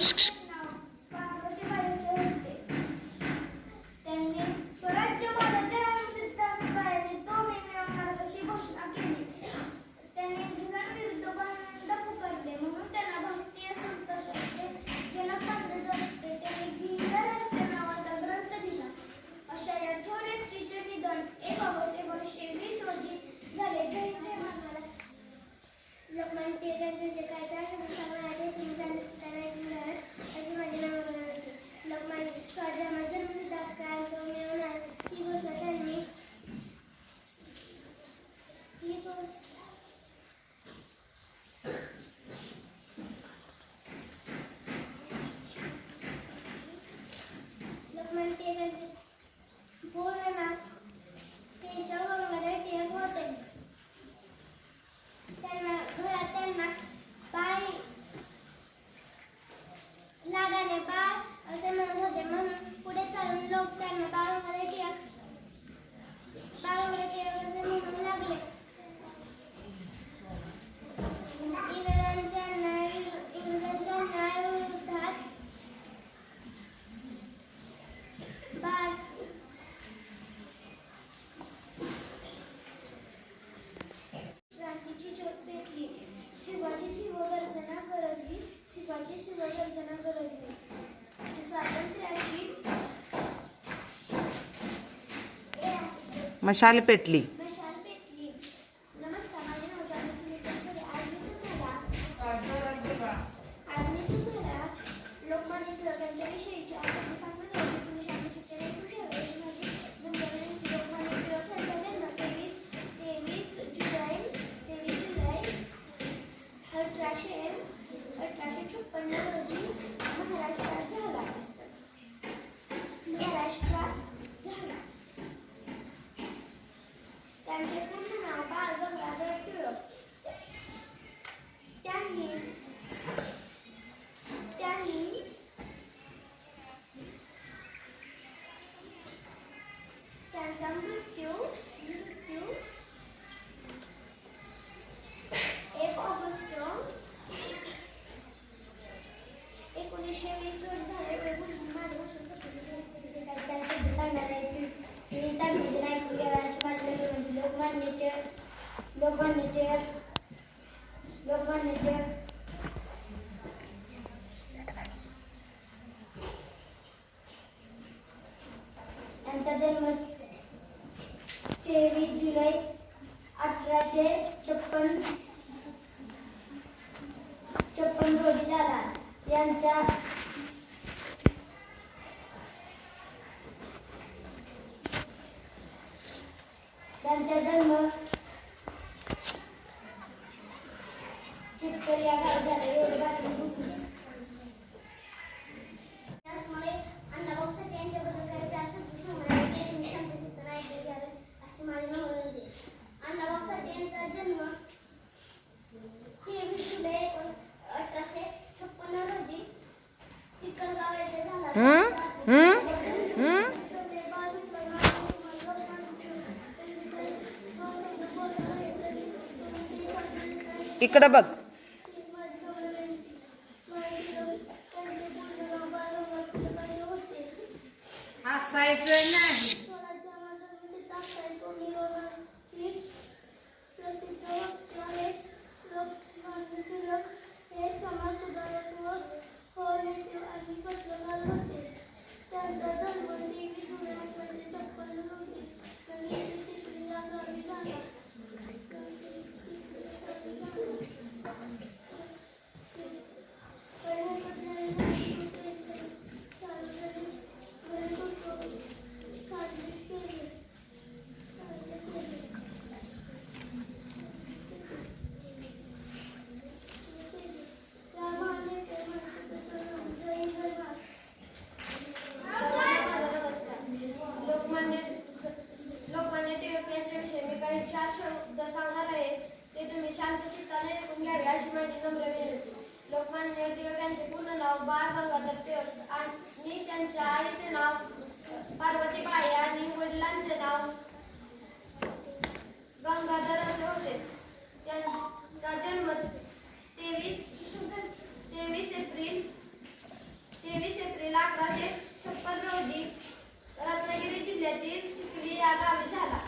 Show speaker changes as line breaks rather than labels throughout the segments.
Shh, shh.
मशाल पेटली.
यांचा जन्म तेवीस जुलै अठराशे छप्पन छप्पन रोजी झाला. यांचा
इकडं बघ.
आणि त्यांच्या आईचे नाव पार्वती पार्वतीबाई आणि वडिलांचे नाव गंगाधर असे होते. त्यांचा जन्म तेवीस तेवीस एप्रिल तेवीस एप्रिल अकराशे छप्पन रोजी रत्नागिरी जिल्ह्यातील चिखली या गावी झाला.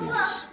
años.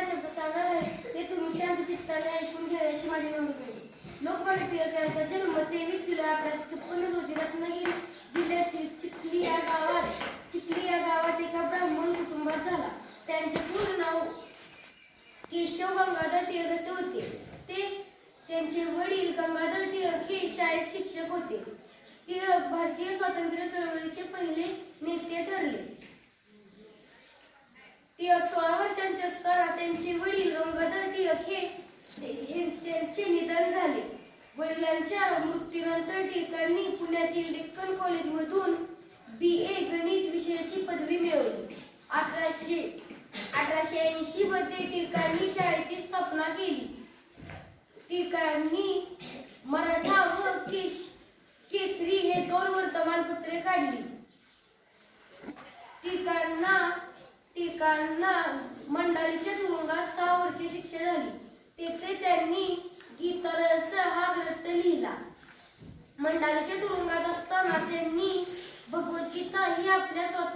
शब्द सांगणार आहे ते तुम्ही शांत चित्ताने ऐकून घ्या अशी माझी नोंद केली लोकमान्य यांचा जन्म तेवीस जुलै अठराशे छप्पन्न रोजी रत्नागिरी जिल्ह्यातील चिखली या गावात चिखली या गावात एका ब्राह्मण कुटुंबात झाला. त्यांचे पूर्ण नाव केशव गंगाधर टिळक असे होते. ते त्यांचे वडील गंगाधर टिळक हे शाळेत शिक्षक होते. टिळक भारतीय स्वातंत्र्य चळवळीचे पहिले नेते ठरले. टिळक सोळा वर्षांचे असताना त्यांचे वडील गंगाधर टिळक हे त्यांचे निधन झाले. वडिलांच्या मृत्यूनंतर टिळकांनी पुण्यातील डेक्कन कॉलेजमधून बी ए गणित विषयाची पदवी मिळवली. अठराशे अठराशे ऐंशी मध्ये टिळकांनी शाळेची स्थापना केली. टिळकांनी मराठा व केश केसरी हे दोन वर्तमानपत्रे काढली. टिकांना टिकांना मंडालीच्या तुरुंगात सहा वर्षे शिक्षा झाली. तेथे त्यांनी गीतारस हा ग्रंथ लिहिला. मंडालीच्या तुरुंगात असताना त्यांनी भगवद्गीता ही आपल्या स्वतः